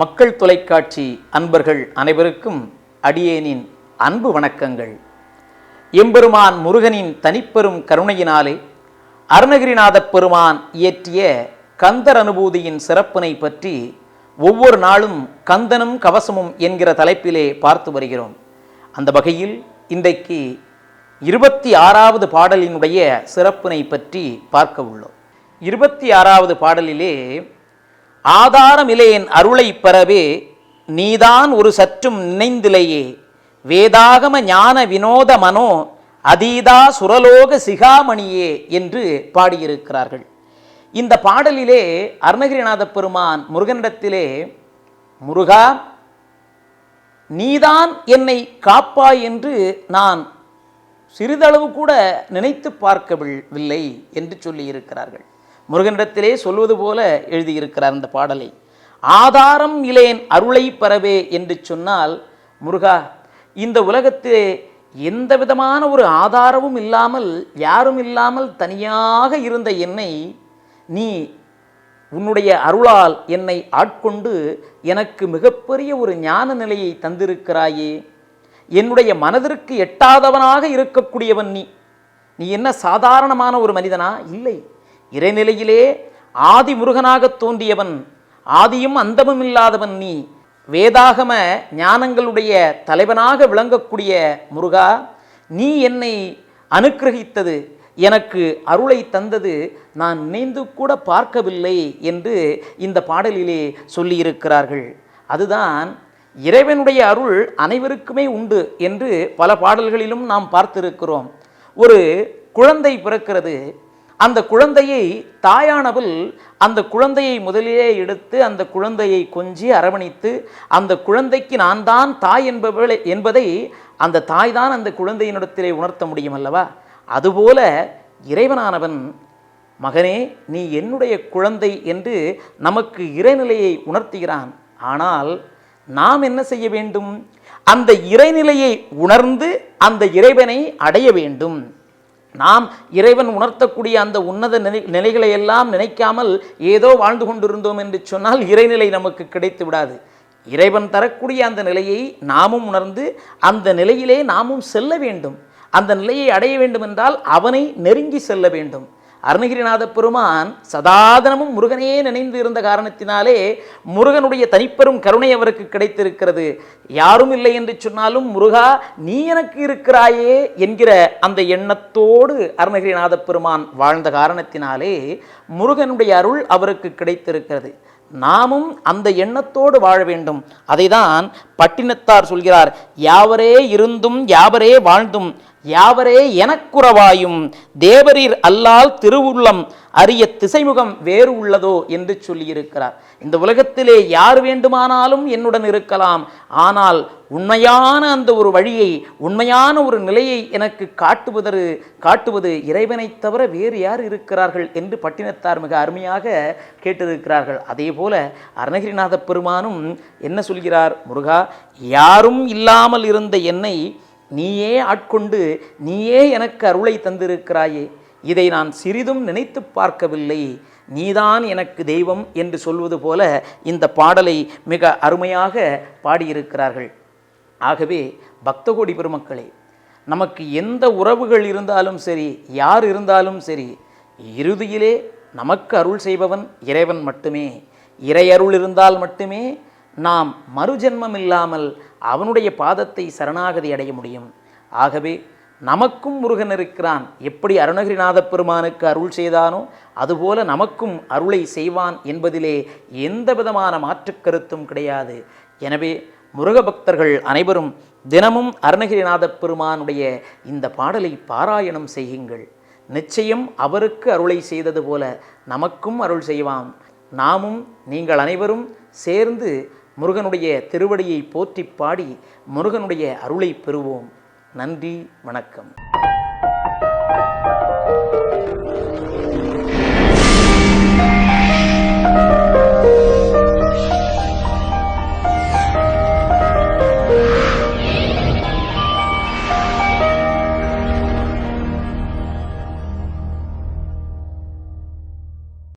மக்கள் தொலைக்காட்சி அன்பர்கள் அனைவருக்கும் அடியேனின் அன்பு வணக்கங்கள். எம்பெருமான் முருகனின் தனிப்பெரும் கருணையினாலே அருணகிரிநாதப் பெருமான் இயற்றிய கந்தர் அனுபூதியின் சிறப்பினை பற்றி ஒவ்வொரு நாளும் கந்தனும் கவசமும் என்கிற தலைப்பிலே பார்த்து வருகிறோம். அந்த வகையில் இன்றைக்கு இருபத்தி ஆறாவது பாடலினுடைய சிறப்பினை பற்றி பார்க்க உள்ளோம். இருபத்தி ஆறாவது பாடலிலே ஆதாரம் இலையின் அருளை பெறவே நீதான் ஒரு சற்றும் நினைந்திலையே. வேதாகம ஞான வினோத மனோ அதீதா சுரலோக சிகாமணியே என்று பாடியிருக்கிறார்கள். இந்த பாடலிலே அருணகிரிநாத பெருமான் முருகனிடத்திலே முருகா நீதான் என்னை காப்பாய் என்று நான் சிறிதளவு கூட நினைத்து பார்க்கவில்லை என்று சொல்லியிருக்கிறார்கள். முருகனிடத்திலே சொல்வது போல எழுதியிருக்கிறார் இந்த பாடலை. ஆதாரம் இலேன் அருளை பெறவே என்று சொன்னால் முருகா இந்த உலகத்திலே எந்த விதமான ஒரு ஆதாரமும் இல்லாமல் யாரும் இல்லாமல் தனியாக இருந்த என்னை நீ உன்னுடைய அருளால் என்னை ஆட்கொண்டு எனக்கு மிகப்பெரிய ஒரு ஞான நிலையை தந்திருக்கிறாயே. என்னுடைய மனதிற்கு எட்டாதவனாக இருக்கக்கூடியவன் நீ. நீ என்ன சாதாரணமான ஒரு மனிதனா? இல்லை. இறைநிலையிலே ஆதி முருகனாக தோன்றியவன் ஆதியும் அந்தமும் இல்லாதவன் நீ. வேதாகம ஞானங்களுடைய தலைவனாக விளங்கக்கூடிய முருகா நீ என்னை அனுக்கிரகித்தது எனக்கு அருளை தந்தது நான் நினைந்து கூட பார்க்கவில்லை என்று இந்த பாடலிலே சொல்லியிருக்கிறார்கள். அதுதான் இறைவனுடைய அருள் அனைவருக்குமே உண்டு என்று பல பாடல்களிலும் நாம் பார்த்திருக்கிறோம். ஒரு குழந்தை பிறக்கிறது. அந்த குழந்தையை தாயானவள் அந்த குழந்தையை முதலிலே எடுத்து அந்த குழந்தையை கொஞ்சி அரவணைத்து அந்த குழந்தைக்கு நான் தான் தாய் என்பவளை என்பதை அந்த தாய் தான் அந்த குழந்தையினிடத்திலே உணர்த்த முடியும் அல்லவா? அதுபோல இறைவனானவன் மகனே நீ என்னுடைய குழந்தை என்று நமக்கு இறைநிலையை உணர்த்துகிறான். ஆனால் நாம் என்ன செய்ய வேண்டும்? அந்த இறைநிலையை உணர்ந்து அந்த இறைவனை அடைய வேண்டும். நாம் இறைவன் உணர்த்தக்கூடிய அந்த உன்னத நிலை நிலைகளை எல்லாம் நினைக்காமல் ஏதோ வாழ்ந்து கொண்டிருந்தோம் என்று சொன்னால் இறைநிலை நமக்கு கிடைத்து விடாது. இறைவன் தரக்கூடிய அந்த நிலையை நாமும் உணர்ந்து அந்த நிலையிலே நாமும் செல்ல வேண்டும். அந்த நிலையை அடைய வேண்டும் என்றால் அவனை நெருங்கி செல்ல வேண்டும். அருணகிரிநாத பெருமான் சதாதனமும் முருகனே நினைந்து இருந்த காரணத்தினாலே முருகனுடைய தனிப்பெரும் கருணை அவருக்கு கிடைத்திருக்கிறது. யாரும் இல்லை என்று சொன்னாலும் முருகா நீ எனக்கு இருக்கிறாயே என்கிற அந்த எண்ணத்தோடு அருணகிரிநாத பெருமான் வாழ்ந்த காரணத்தினாலே முருகனுடைய அருள் அவருக்கு கிடைத்திருக்கிறது. நாமும் அந்த எண்ணத்தோடு வாழ வேண்டும். அதைதான் பட்டினத்தார் சொல்கிறார். யாவரே இருந்தும் யாவரே வாழ்ந்தும் யாவரே எனக்குறவாயும் தேவரீர் அல்லால் திருவுள்ளம் அரிய திசைமுகம் வேறு உள்ளதோ என்று சொல்லியிருக்கிறார். இந்த உலகத்திலே யார் வேண்டுமானாலும் என்னுடன் இருக்கலாம். ஆனால் உண்மையான அந்த ஒரு வழியை உண்மையான ஒரு நிலையை எனக்கு காட்டுவதற்கு காட்டுவது இறைவனைத் தவிர வேறு யார் இருக்கிறார்கள் என்று பட்டினத்தார் மிக அருமையாக கேட்டிருக்கிறார்கள். அதே போல அருணகிரிநாத பெருமானும் என்ன சொல்கிறார்? முருகா யாரும் இல்லாமல் இருந்த என்னை நீயே ஆட்கொண்டு நீயே எனக்கு அருளை தந்திருக்கிறாயே. இதை நான் சிறிதும் நினைத்து பார்க்கவில்லை. நீதான் எனக்கு தெய்வம் என்று சொல்வது போல இந்த பாடலை மிக அருமையாக பாடியிருக்கிறார்கள். ஆகவே பக்தகோடி பெருமக்களே நமக்கு எந்த உறவுகள் இருந்தாலும் சரி யார் இருந்தாலும் சரி இறுதியிலே நமக்கு அருள் செய்பவன் இறைவன் மட்டுமே. இறையருள் இருந்தால் மட்டுமே நாம் மறுஜென்மம் இல்லாமல் அவனுடைய பாதத்தை சரணாகதி அடைய முடியும். ஆகவே நமக்கும் முருகன் இருக்கிறான். எப்படி அருணகிரிநாத பெருமானுக்கு அருள் செய்தானோ அதுபோல நமக்கும் அருளை செய்வான் என்பதிலே எந்த விதமான மாற்றுக் கருத்தும் கிடையாது. எனவே முருக பக்தர்கள் அனைவரும் தினமும் அருணகிரிநாத பெருமானுடைய இந்த பாடலை பாராயணம் செய்யுங்கள். நிச்சயம் அவருக்கு அருளை செய்தது போல நமக்கும் அருள் செய்வான் நாமும் நீங்கள் அனைவரும் சேர்ந்து முருகனுடைய திருவடியை போற்றி பாடி முருகனுடைய அருளை பெறுவோம். நன்றி வணக்கம்.